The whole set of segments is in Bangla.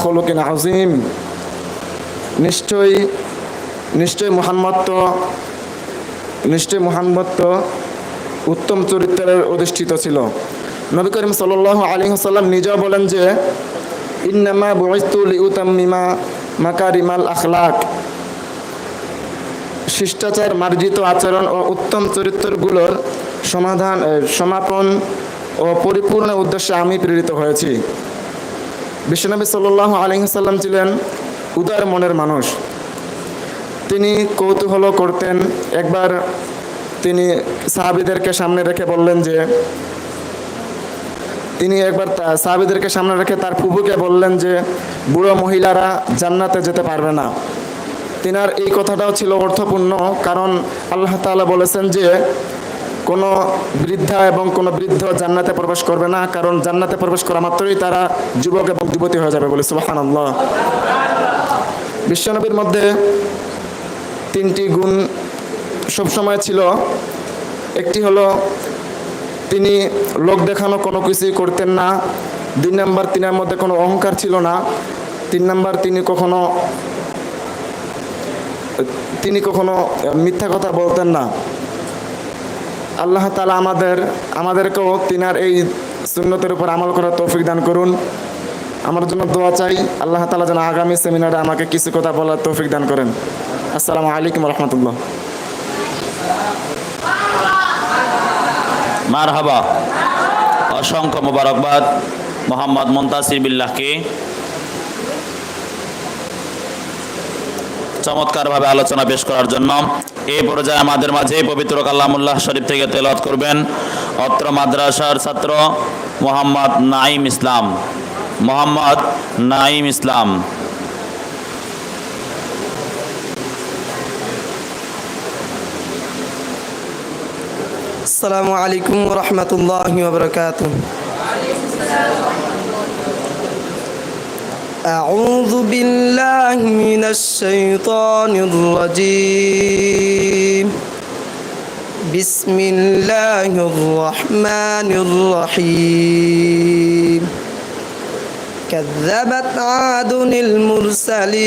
খলকিন আজিম। নিশ্চয়ই নিশ্চয় মোহাম্মদ তো নিশ্চয় মোহাম্মদ উত্তম চরিত্রের অধিষ্ঠিত ছিল। নবী করিম সাল আলী সাল্লাম নিজেও বলেন যে, ইন্নামা বয়স্তুল ইউতাম্মিমা মাকারিমাল আখলাক। শিষ্টাচার মার্জিত আচরণ ও উত্তম চরিত্রগুলোর সমাধান সমাপন ও পরিপূর্ণ উদ্দেশ্যে আমি প্রেরিত হয়েছি। বিশ্বনবী সাল্লাহ আলহিসাল্লাম ছিলেন উদার মনের মানুষ। তিনি কৌতূহল করতেন। একবার তিনি সাহাবিদেরকে সামনে রেখে বললেন যে, তিনি একবার সাহাবিদেরকে সামনে রেখে তার ফুফুকে বললেন যে, বুড়ো মহিলারা জান্নাতে যেতে পারবে না। তিনার এই কথাটাও ছিল অর্থপূর্ণ, কারণ আল্লাহ তাআলা বলেছেন যে কোনো বৃদ্ধা এবং কোনো বৃদ্ধ জান্নাতে প্রবেশ করবে না, কারণ জান্নাতে প্রবেশ করা মাত্রই তারা যুবক এবং যুবতী হয়ে যাবে বলে সুবাহান আল্লাহ বিশ্বনবীর মধ্যে তিনটি গুণ সবসময় ছিল। একটি হলো, তিনি লোক দেখানো কোনো কিছুই করতেন না। দুই নাম্বার, তিনের মধ্যে কোনো অহংকার ছিল না। তিন নাম্বার, তিনি কখনো তিনি কখনো মিথ্যা কথা বলতেন না। আল্লাহ তালা আমাদের, আমাদেরকেও তিনার এই সুন্নতের উপর আমল করার তৌফিক দান করুন। আমার জন্য দোয়া চাই, আল্লাহ তালা যেন আগামী সেমিনারে আমাকে কিছু কথা বলার তৌফিক দান করেন। আসসালামু আলাইকুম রহমতুল্লাহ। মার হাবা অসংখ্য মোবারকবাদ মোহাম্মদ মুন্তাসির বিল্লাহকে। চমৎকারভাবে আলোচনা পেশ করার জন্য এই পর্যায়ে আমাদের মাঝে পবিত্র কাল্লামুল্লাহ শরীফ থেকে তেলত করবেন অত্র মাদ্রাসার ছাত্র মোহাম্মদ নাইম ইসলাম। মোহাম্মদ নাইম ইসলাম। আসসালামু আলাইকুম রহমতুল্লাহ বরকাত أعوذ بالله من الشيطان الرجيم. بسم الله الرحمن الرحيم. كذبت عاد المرسلين.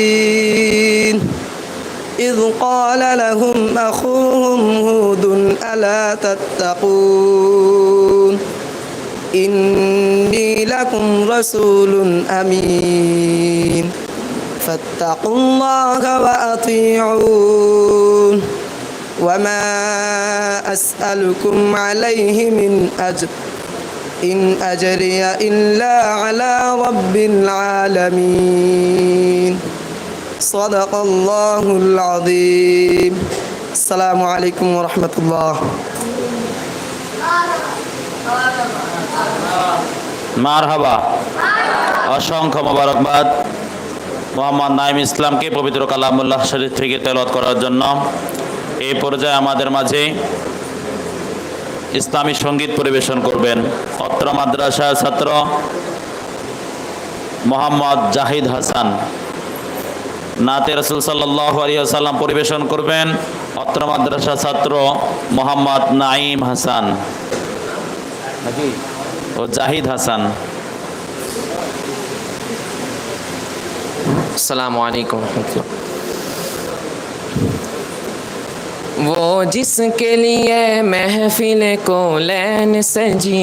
إذ قال لهم أخوهم هود ألا تتقون؟ إني لكم رسول أمين؟ فاتقوا الله وأطيعون. وما أسألكم عليه من أجر. إن أجري إلا على رب العالمين. صدق الله العظيم. السلام عليكم ورحمة الله. মার হাবা অসংখ্য মোবারকবাদ। মোহাম্মদ নাইম ইসলামকে পবিত্র কালামুল্লাহ শরীফ থেকে তেলত করার জন্য। এই পর্যায়ে আমাদের মাঝে ইসলামী সংগীত পরিবেশন করবেন অত্র মাদ্রাসার ছাত্র মোহাম্মদ জাহিদ হাসান। নাতে রসুল সাল্লাহ আলিয়াল্লাম পরিবেশন করবেন অত্র মাদ্রাসা ছাত্র মোহাম্মদ নাইম হাসান। নাকি और जाहिद हसन। वो जिसके लिए महफिल को लैन सजी